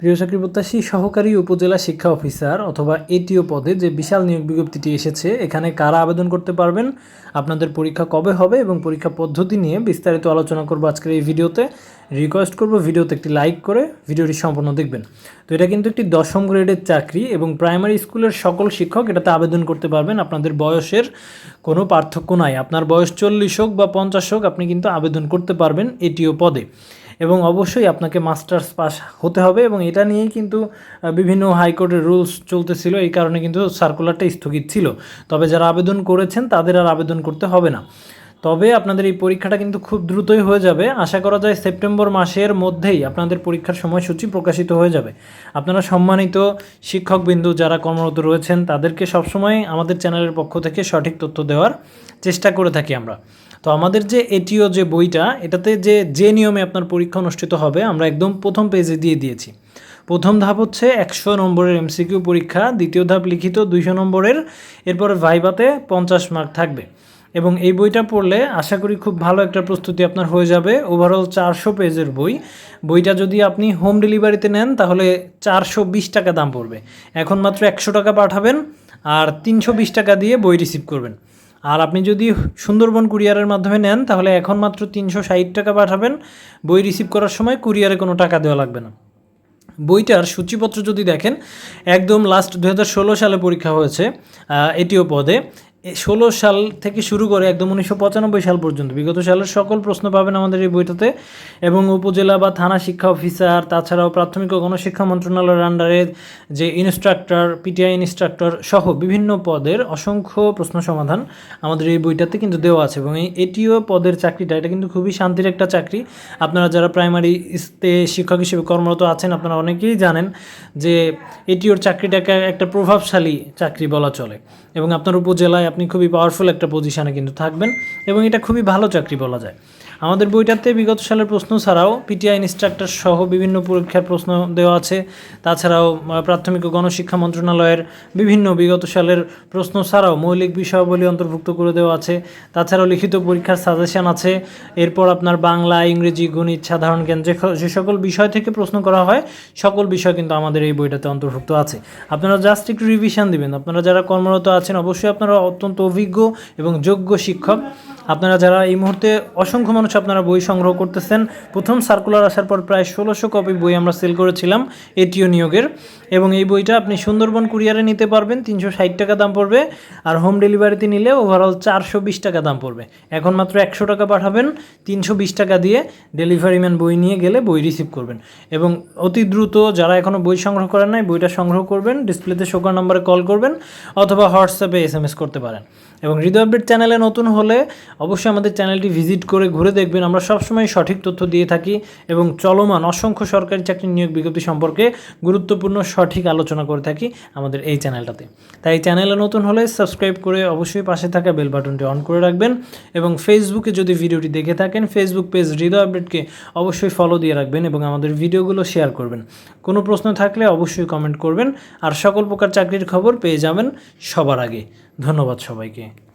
প্রিয় চাকরি প্রত্যাশী সহকারী উপজেলা শিক্ষা অফিসার অথবা এটিও পদে যে বিশাল নিয়োগ বিজ্ঞপ্তিটি এসেছে, এখানে কারা আবেদন করতে পারবেন, আপনাদের পরীক্ষা কবে হবে এবং পরীক্ষা পদ্ধতি নিয়ে বিস্তারিত আলোচনা করব আজকের এই ভিডিওতে। রিকোয়েস্ট করব ভিডিওতে একটি লাইক করে ভিডিওটি সম্পূর্ণ দেখবেন। তো এটা কিন্তু একটি দশম গ্রেডের চাকরি এবং প্রাইমারি স্কুলের সকল শিক্ষক এটাতে আবেদন করতে পারবেন। আপনাদের বয়সের কোনো পার্থক্য নাই। আপনার বয়স চল্লিশ হোক বা পঞ্চাশ হোক, আপনি কিন্তু আবেদন করতে পারবেন এটিও পদে। এবং অবশ্যই আপনাকে মাস্টার্স পাস হতে হবে এবং এটা নিয়েই কিন্তু বিভিন্ন হাইকোর্টের রুলস চলতেছিল। এই কারণে কিন্তু সার্কুলারটা স্থগিত ছিল। তবে যারা আবেদন করেছেন তাদের আর আবেদন করতে হবে না। তবে আপনাদের এই পরীক্ষাটা কিন্তু খুব দ্রুতই হয়ে যাবে। আশা করা যায় সেপ্টেম্বর মাসের মধ্যেই আপনাদের পরীক্ষার সময়সূচি প্রকাশিত হয়ে যাবে। আপনারা সম্মানিত শিক্ষকবিন্দু যারা কর্মরত রয়েছেন, তাদেরকে সবসময় আমাদের চ্যানেলের পক্ষ থেকে সঠিক তথ্য দেওয়ার চেষ্টা করে থাকি আমরা। তো আমাদের যে এটিও যে বইটা, এটাতে যে যে নিয়মে আপনার পরীক্ষা অনুষ্ঠিত হবে, আমরা একদম প্রথম পেজে দিয়ে দিয়েছি। প্রথম ধাপ হচ্ছে একশো নম্বরের এমসিকিউ পরীক্ষা, দ্বিতীয় ধাপ লিখিত দুইশো নম্বরের, এরপরে ভাইভাতে পঞ্চাশ মার্ক থাকবে। এবং এই বইটা পড়লে আশা করি খুব ভালো একটা প্রস্তুতি আপনার হয়ে যাবে। ওভারঅল চারশো পেজের বই। বইটা যদি আপনি হোম ডেলিভারিতে নেন, তাহলে চারশো বিশ টাকা দাম পড়বে। এখন মাত্র একশো টাকা পাঠাবেন আর তিনশো বিশ টাকা দিয়ে বই রিসিভ করবেন। আর আপনি যদি সুন্দরবন কুরিয়ারের মাধ্যমে নেন, তাহলে এখন মাত্র তিনশো ষাট টাকা পাঠাবেন। বই রিসিভ করার সময় কুরিয়ারে কোনো টাকা দেওয়া লাগবে না। বইটার সূচিপত্র যদি দেখেন, একদম লাস্ট দু হাজার ষোলো সালে পরীক্ষা হয়েছে এটিও পদে। ষোলো সাল থেকে শুরু করে একদম উনিশশো পঁচানব্বই সাল পর্যন্ত, বিগত সালের সকল প্রশ্ন পাবেন আমাদের এই বইটাতে এবং উপজেলা বা থানা শিক্ষা অফিসার, তাছাড়াও প্রাথমিক ও গণশিক্ষা মন্ত্রণালয়ের আন্ডারে যে ইনস্ট্রাক্টর পিটিআই ইনস্ট্রাক্টর সহ বিভিন্ন পদের অসংখ্য প্রশ্ন সমাধান আমাদের এই বইটাতে কিন্তু দেওয়া আছে এবং এই, এটিও পদের চাকরিটা, এটা কিন্তু খুবই শান্তির একটা চাকরি। আপনারা যারা প্রাইমারি তে শিক্ষক হিসেবে কর্মরত আছেন, আপনারা অনেকেই জানেন যে এটিওর চাকরিটাকে একটা প্রভাবশালী চাকরি বলা চলে এবং আপনার উপজেলায় আপনি খুবই পাওয়ারফুল একটা পজিশনে কিন্তু থাকবেন এবং এটা খুবই ভালো চাকরি বলা যায়। আমাদের বইটাতে বিগত সালের প্রশ্ন ছাড়াও পিটিআই ইনস্ট্রাক্টর সহ বিভিন্ন পরীক্ষার প্রশ্ন দেওয়া আছে। তাছাড়াও প্রাথমিক ও গণশিক্ষা মন্ত্রণালয়ের বিভিন্ন বিগত সালের প্রশ্ন ছাড়াও মৌলিক বিষয়াবলী অন্তর্ভুক্ত করে দেওয়া আছে। তাছাড়াও লিখিত পরীক্ষার সাজেশন আছে। এরপর আপনার বাংলা, ইংরেজি, গণিত, সাধারণ জ্ঞান যে সকল বিষয় থেকে প্রশ্ন করা হয়, সকল বিষয় কিন্তু আমাদের এই বইটাতে অন্তর্ভুক্ত আছে। আপনারা জাস্ট একটু রিভিশন দিবেন। আপনারা যারা কর্মরত আছেন, অবশ্যই আপনারা অত্যন্ত অভিজ্ঞ এবং যোগ্য শিক্ষক। আপনারা যারা এই মুহূর্তে অসংখ্য মানুষ আপনারা বই সংগ্রহ করতেছেন, প্রথম সার্কুলার আসার পর প্রায় ষোলোশো কপি বই আমরা সেল করেছিলাম এটিও নিয়োগের। এবং এই বইটা আপনি সুন্দরবন কুরিয়ারে নিতে পারবেন, তিনশো ষাট টাকা দাম পড়বে। আর হোম ডেলিভারিতে নিলে ওভারঅল চারশো বিশ টাকা দাম পড়বে। এখন মাত্র একশো টাকা পাঠাবেন, তিনশো বিশ টাকা দিয়ে ডেলিভারি ম্যান বই নিয়ে গেলে বই রিসিভ করবেন। এবং অতি দ্রুত যারা এখনও বই সংগ্রহ করেন নাই, বইটা সংগ্রহ করবেন ডিসপ্লেতে শোকার নাম্বারে কল করবেন, অথবা হোয়াটসঅ্যাপে এস এম এস করতে পারেন। এবং হৃদয় চ্যানেলে নতুন হলে অবশ্যই আমাদের চ্যানেলটি ভিজিট করে ঘুরে দেখবেন। আমরা সবসময় সঠিক তথ্য দিয়ে থাকি এবং চলমান অসংখ্য সরকারি চাকরি নিয়োগ বিজ্ঞপ্তি সম্পর্কে গুরুত্বপূর্ণ সঠিক আলোচনা করে থাকি আমাদের এই চ্যানেলটাতে। তাই চ্যানেলে নতুন হলে সাবস্ক্রাইব করে অবশ্যই পাশে থাকা বেল বাটনটি অন করে রাখবেন এবং ফেসবুকে যদি ভিডিওটি দেখে থাকেন, ফেসবুক পেজ হৃদয় আপডেটকে অবশ্যই ফলো দিয়ে রাখবেন এবং আমাদের ভিডিওগুলো শেয়ার করবেন। কোনো প্রশ্ন থাকলে অবশ্যই কমেন্ট করবেন। আর সকল প্রকার চাকরির খবর পেয়ে যাবেন সবার আগে। ধন্যবাদ সবাইকে।